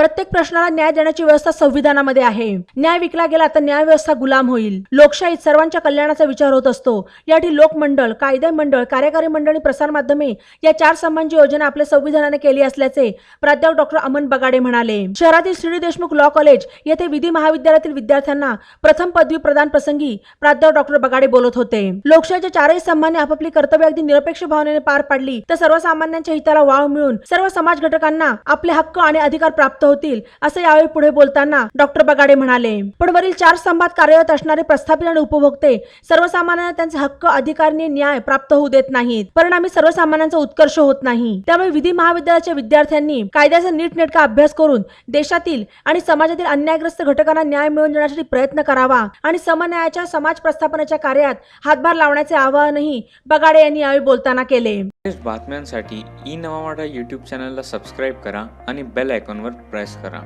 प्रत्येक प्रश्नाला न्याय देण्याची व्यवस्था संविधानामध्ये आहे. न्याय विकला गेला तर न्याय व्यवस्था गुलाम होईल. लोकशाहीत सर्वांच्या कल्याणाचा विचार होत असतो. यासाठी लोकमंडळ कायदे मंडळ कार्यकारी मंडळ आणि प्रसारमाध्यमे या चार संबंधी योजना आपल्या संविधानाने केली असल्याचे प्राध्यापक डॉक्टर अमन बगाडे म्हणाले. शहरातील श्री. देशमुख लॉ कॉलेज येथे विधी महाविद्यालयातील विद्यार्थ्यांना प्रथम पदवी प्रदान प्रसंगी प्राध्यापक डॉक्टर बगाडे बोलत होते. लोकशाहीच्या चारही स्तंभांनी आपापली कर्तव्य अगदी निरपेक्ष भावनेने पार पाडली तर सर्वसामान्यांच्या हिताला वाव मिळून सर्व समाज घटकांना आपले हक्क आणि अधिकार प्राप्त होतील असं यावेळी पुढे बोलताना डॉक्टर बगाडे म्हणाले. पण वरील चार स्तंभात कार्यरत असणारे प्रस्थापित आणि उपभोक्ते सर्वसामान्यांना त्यांचे हक्क अधिकार आणि न्याय प्राप्त होऊ देत नाहीत. परिणामी सर्वसामान्यांचा उत्कर्ष होत नाही. त्यामुळे विधी महाविद्यालयाच्या विद्यार्थ्यांनी कायद्याचा नीटनेटका अभ्यास करून देशातील आणि समाजातील अन्यायग्रस्त घटकांना न्याय मिळवून देण्यासाठी प्रयत्न करावा आणि समन्यायाच्या समाज प्रस्थापनाच्या कार्यात हातभार लावण्याचे आवाहनही बगाडे यांनी यावेळी बोलताना केले. बातम्यांसाठी ई नवा मराठा चॅनलला सबस्क्राईब करा आणि बेल आयकॉनवर प्रेस करा